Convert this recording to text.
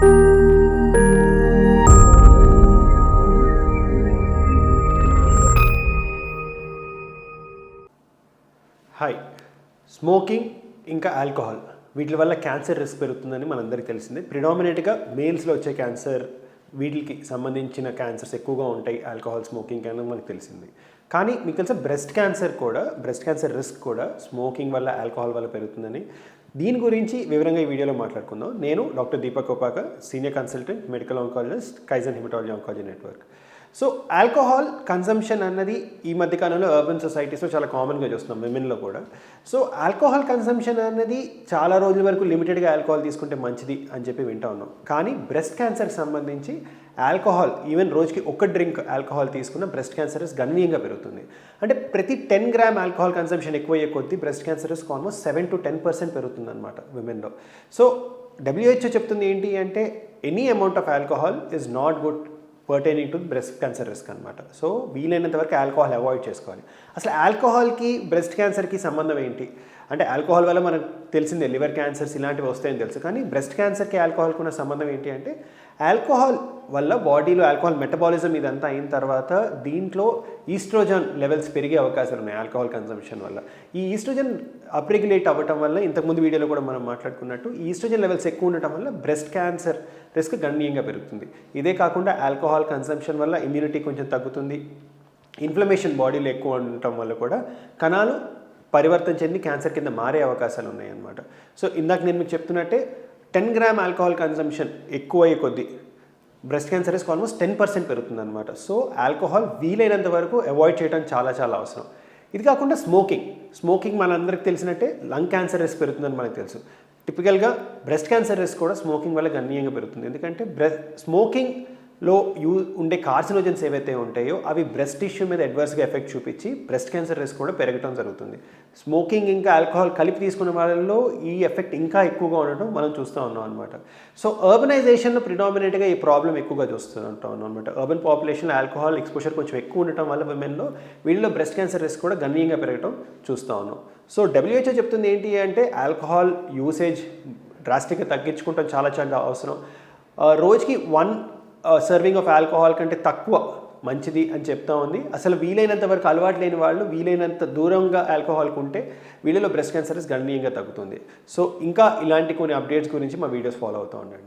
Hi. Smoking ఇంకా alcohol వీటి వల్ల క్యాన్సర్ రిస్క్ పెరుగుతుందని మనందరికీ తెలిసిందే. ప్రిడామినెంట్గా మేల్స్లో వచ్చే క్యాన్సర్ వీటికి సంబంధించిన క్యాన్సర్స్ ఎక్కువగా ఉంటాయి ఆల్కహాల్ స్మోకింగ్ అనేది మనకు తెలిసింది. కానీ మీకు తెలిసిన బ్రెస్ట్ క్యాన్సర్ కూడా బ్రెస్ట్ క్యాన్సర్ రిస్క్ కూడా స్మోకింగ్ వల్ల ఆల్కహాల్ వల్ల పెరుగుతుందని. దీని గురించి వివరంగా ఈ వీడియోలో మాట్లాడుకుందాం. నేను doctor Deepak ఒపాక senior consultant medical oncologist Kaizen hematology oncology network so alcohol consumption అన్నది ఈ మధ్య కాలంలో అర్బన్ సొసైటీస్లో చాలా కామన్గా చూస్తున్నాం విమెన్లో కూడా. సో ఆల్కహాల్ కన్సంప్షన్ అన్నది చాలా రోజుల వరకు లిమిటెడ్గా ఆల్కహాల్ తీసుకుంటే మంచిది అని చెప్పి వింటా ఉన్నాం. కానీ బ్రెస్ట్ క్యాన్సర్కి సంబంధించి ఆల్కహాల్ ఈవెన్ రోజుకి ఒక డ్రింక్ ఆల్కహాల్ తీసుకున్న బ్రెస్ట్ క్యాన్సర్ గణనీయంగా పెరుగుతుంది అంటే ప్రతి టెన్ గ్రామ్ ఆల్కహాల్ కన్సంప్షన్ ఎక్కువయ్యే కొద్దీ breast cancers almost seven to ten percent పెరుగుతుంది అనమాట విమెన్లో సో డబ్ల్యూహెచ్ఓ చెప్తుంది ఏంటి అంటే any amount of alcohol is not good pertaining to breast cancer risk అనమాట సో వీలైనంత వరకు ఆల్కహాల్ అవాయిడ్ చేసుకోవాలి. అసలు ఆల్కహాల్కి బ్రెస్ట్ క్యాన్సర్కి సంబంధం ఏంటి? అంటే ఆల్కహాల్ వల్ల మనకు తెలిసిందే లివర్ క్యాన్సర్స్ ఇలాంటివి వస్తాయని తెలుసు. కానీ బ్రెస్ట్ క్యాన్సర్కి ఆల్కహాల్కి ఉన్న సంబంధం ఏంటి అంటే ఆల్కహాల్ వల్ల బాడీలో ఆల్కహాల్ మెటబాలిజం ఇదంతా అయిన తర్వాత దీంట్లో ఈస్ట్రోజన్ లెవెల్స్ పెరిగే అవకాశాలు ఉన్నాయి ఆల్కహాల్ కన్సంప్షన్ వల్ల. ఈ ఈస్ట్రోజన్ అప్రెగ్యులేట్ అవ్వటం వల్ల ఇంతకుముందు వీడియోలో కూడా మనం మాట్లాడుకున్నట్టు ఈస్ట్రోజన్ లెవెల్స్ ఎక్కువ ఉండటం వల్ల బ్రెస్ట్ క్యాన్సర్ రిస్క్ గణనీయంగా పెరుగుతుంది. ఇదే కాకుండా ఆల్కహాల్ కన్సంప్షన్ వల్ల ఇమ్యూనిటీ కొంచెం తగ్గుతుంది. ఇన్ఫ్లమేషన్ బాడీలో ఎక్కువ ఉండటం వల్ల కూడా కణాలు పరివర్తన చెంది క్యాన్సర్ కింద మారే అవకాశాలు ఉన్నాయి అన్నమాట సో ఇందాక నేను మీకు చెప్తున్నట్టే టెన్ గ్రామ్ ఆల్కహాల్ కన్సంప్షన్ ఎక్కువ అయ్యే కొద్దీ breast cancer risk almost ten percent పెరుగుతుంది అనమాట సో ఆల్కహాల్ వీలైనంత వరకు అవాయిడ్ చేయడం చాలా చాలా అవసరం. ఇది కాకుండా స్మోకింగ్. స్మోకింగ్ మనందరికీ తెలిసినట్టే లంగ్ క్యాన్సర్ రిస్క్ పెరుగుతుందని మనకు తెలుసు. టిపికల్గా బ్రెస్ట్ క్యాన్సర్ రిస్క్ కూడా స్మోకింగ్ వల్ల గణనీయంగా పెరుగుతుంది. ఎందుకంటే బ్రె స్మోకింగ్ లో యూ ఉండే కార్సినోజన్స్ ఏవైతే ఉంటాయో అవి బ్రెస్ట్ టిష్యూ మీద అడ్వర్స్గా ఎఫెక్ట్ చూపించి బ్రెస్ట్ క్యాన్సర్ రిస్క్ కూడా పెరగడం జరుగుతుంది. స్మోకింగ్ ఇంకా ఆల్కహాల్ కలిపి తీసుకునే వాళ్ళలో ఈ ఎఫెక్ట్ ఇంకా ఎక్కువగా ఉండటం మనం చూస్తూ ఉన్నాం అనమాట సో అర్బనైజేషన్లో ప్రిడామినెంట్గా ఈ ప్రాబ్లం ఎక్కువగా చూస్తూ ఉంటాం అనమాట అర్బన్ పాపులేషన్లో ఆల్కహాల్ ఎక్స్పోజర్ కొంచెం ఎక్కువ ఉండటం వల్ల విమెన్లో వీళ్ళలో బ్రెస్ట్ క్యాన్సర్ రిస్క్ కూడా గణనీయంగా పెరగడం చూస్తూ ఉన్నాం. సో డబ్ల్యూహెచ్ఓ చెప్తుంది ఏంటి అంటే ఆల్కహాల్ యూసేజ్ డ్రాస్టిక్గా తగ్గించుకుంటాం చాలా చాలా అవసరం. రోజుకి వన్ సర్వింగ్ ఆఫ్ ఆల్కహాల్ కంటే తక్కువ మంచిది అని చెప్తా ఉంది. అసలు వీలైనంత వరకు అలవాటు లేని వాళ్ళు వీలైనంత దూరంగా ఆల్కహాల్కి ఉంటే వీళ్ళలో బ్రెస్ట్ క్యాన్సర్ గణనీయంగా తగ్గుతుంది. సో ఇంకా ఇలాంటి కొన్ని అప్డేట్స్ గురించి మా వీడియోస్ ఫాలో అవుతూ ఉండండి.